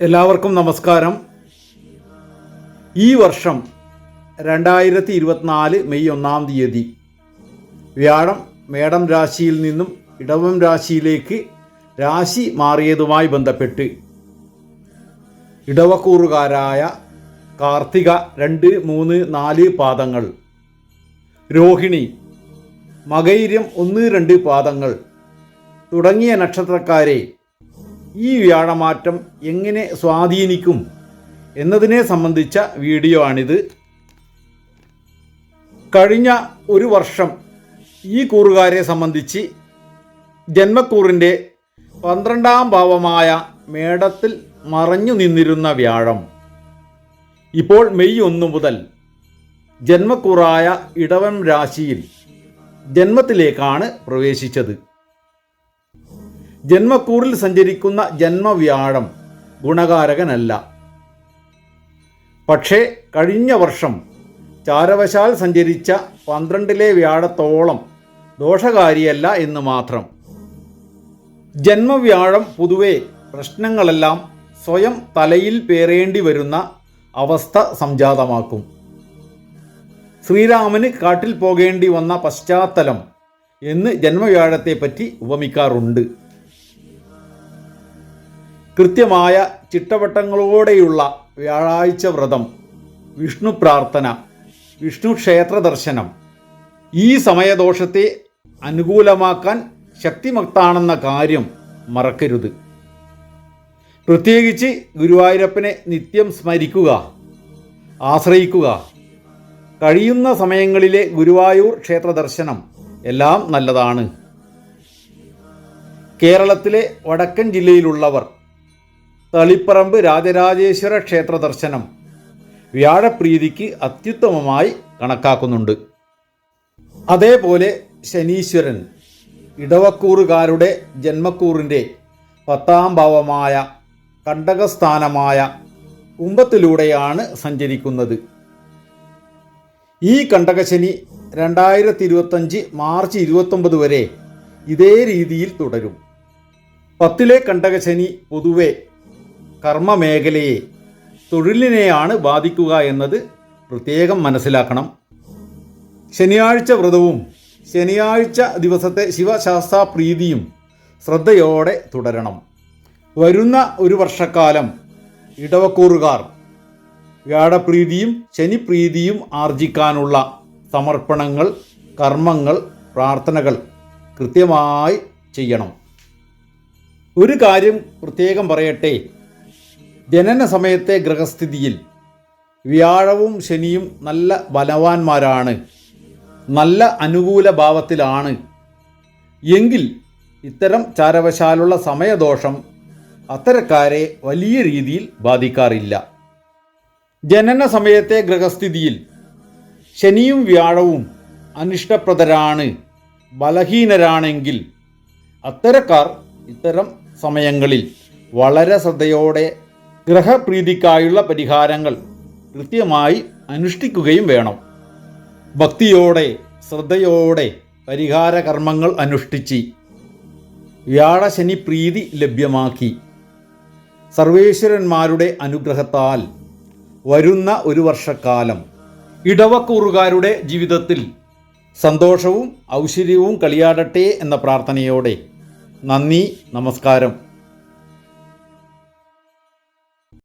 എല്ലാവർക്കും നമസ്കാരം. ഈ വർഷം രണ്ടായിരത്തി ഇരുപത്തിനാല് മെയ് ഒന്നാം തീയതി വ്യാഴം മേടം രാശിയിൽ നിന്നും ഇടവം രാശിയിലേക്ക് രാശി മാറിയതുമായി ബന്ധപ്പെട്ട് ഇടവക്കൂറുകാരായ കാർത്തിക രണ്ട് മൂന്ന് നാല് പാദങ്ങൾ രോഹിണി മകൈര്യം ഒന്ന് രണ്ട് പാദങ്ങൾ തുടങ്ങിയ നക്ഷത്രക്കാരെ ഈ വ്യാഴമാറ്റം എങ്ങനെ സ്വാധീനിക്കും എന്നതിനെ സംബന്ധിച്ച വീഡിയോ ആണിത്. കഴിഞ്ഞ ഒരു വർഷം ഈ കൂറുകാരെ സംബന്ധിച്ച് ജന്മക്കൂറിന്റെ പന്ത്രണ്ടാം ഭാവമായ മേടത്തിൽ മറഞ്ഞു നിന്നിരുന്ന വ്യാഴം. ഇപ്പോൾ മെയ് ഒന്ന് മുതൽ ജന്മക്കൂറായ ഇടവം രാശിയിൽ ജന്മത്തിലേക്കാണ് പ്രവേശിച്ചത്. ജന്മക്കൂറിൽ സഞ്ചരിക്കുന്ന ജന്മവ്യാഴം ഗുണകാരകനല്ല. പക്ഷേ കഴിഞ്ഞ വർഷം ചാരവശാൽ സഞ്ചരിച്ച പന്ത്രണ്ടിലെ വ്യാഴത്തോളം ദോഷകാരിയല്ല എന്ന് മാത്രം. ജന്മവ്യാഴം പൊതുവെ പ്രശ്നങ്ങളെല്ലാം സ്വയം തലയിൽ പേറേണ്ടി വരുന്ന അവസ്ഥ സംജാതമാക്കും. ശ്രീരാമന് കാട്ടിൽ പോകേണ്ടി വന്ന പശ്ചാത്തലം എന്ന് ജന്മവ്യാഴത്തെപ്പറ്റി ഉപമിക്കാറുണ്ട്. കൃത്യമായ ചിട്ടവട്ടങ്ങളോടെയുള്ള വ്യാഴാഴ്ച വ്രതം വിഷ്ണു പ്രാർത്ഥന വിഷ്ണു ക്ഷേത്ര ദർശനം. ഈ സമയദോഷത്തെ അനുകൂലമാക്കാൻ ശക്തിമക്താണെന്ന കാര്യം മറക്കരുത്. പ്രത്യേകിച്ച് ഗുരുവായൂരപ്പനെ നിത്യം സ്മരിക്കുക ആശ്രയിക്കുക. കഴിയുന്ന സമയങ്ങളിലെ ഗുരുവായൂർ ക്ഷേത്ര ദർശനം എല്ലാം നല്ലതാണ്. കേരളത്തിലെ വടക്കൻ ജില്ലയിലുള്ളവർ തളിപ്പറമ്പ് രാജരാജേശ്വര ക്ഷേത്ര ദർശനം വ്യാഴപ്രീതിക്ക് അത്യുത്തമമായി കണക്കാക്കുന്നുണ്ട്. അതേപോലെ ശനീശ്വരൻ ഇടവക്കൂറുകാരുടെ ജന്മക്കൂറിന്റെ പത്താം ഭാവമായ കണ്ടകസ്ഥാനമായ കുംഭത്തിലൂടെയാണ് സഞ്ചരിക്കുന്നത്. ഈ കണ്ടകശനി രണ്ടായിരത്തി ഇരുപത്തഞ്ച് മാർച്ച് ഇരുപത്തൊമ്പത് വരെ ഇതേ രീതിയിൽ തുടരും. പത്തിലെ കണ്ടകശനി പൊതുവെ കർമ്മമേഖലയെ തൊഴിലിനെയാണ് ബാധിക്കുക എന്നത് പ്രത്യേകം മനസ്സിലാക്കണം. ശനിയാഴ്ച വ്രതവും ശനിയാഴ്ച ദിവസത്തെ ശിവശാസ്ത്ര പ്രീതിയും ശ്രദ്ധയോടെ തുടരണം. വരുന്ന ഒരു വർഷക്കാലം ഇടവക്കൂറുകാർ വ്യാഴപ്രീതിയും ശനിപ്രീതിയും ആർജിക്കാനുള്ള സമർപ്പണങ്ങൾ കർമ്മങ്ങൾ പ്രാർത്ഥനകൾ കൃത്യമായി ചെയ്യണം. ഒരു കാര്യം പ്രത്യേകം പറയട്ടെ. ജനന സമയത്തെ ഗ്രഹസ്ഥിതിയിൽ വ്യാഴവും ശനിയും നല്ല ബലവാന്മാരാണ്. നല്ല അനുകൂല ഭാവത്തിലാണ്. എങ്കിൽ ഇത്തരം ചാരവശാലുള്ള സമയദോഷം അത്തരക്കാരെ വലിയ രീതിയിൽ ബാധിക്കാറില്ല. ജനന സമയത്തെ ഗ്രഹസ്ഥിതിയിൽ ശനിയും വ്യാഴവും അനിഷ്ടപ്രദരാണ് ബലഹീനരാണെങ്കിൽ അത്തരക്കാർ ഇത്തരം സമയങ്ങളിൽ വളരെ ശ്രദ്ധയോടെ ഗ്രഹപ്രീതിക്കായുള്ള പരിഹാരങ്ങൾ കൃത്യമായി അനുഷ്ഠിക്കുകയും വേണം. ഭക്തിയോടെ ശ്രദ്ധയോടെ പരിഹാര കർമ്മങ്ങൾ അനുഷ്ഠിച്ച് വ്യാഴശനി പ്രീതി ലഭ്യമാക്കി. സർവേശ്വരന്മാരുടെ അനുഗ്രഹത്താൽ വരുന്ന ഒരു വർഷക്കാലം ഇടവക്കൂറുകാരുടെ ജീവിതത്തിൽ സന്തോഷവും ഔശ്വര്യവും കളിയാടട്ടെ എന്ന പ്രാർത്ഥനയോടെ നന്ദി നമസ്കാരം.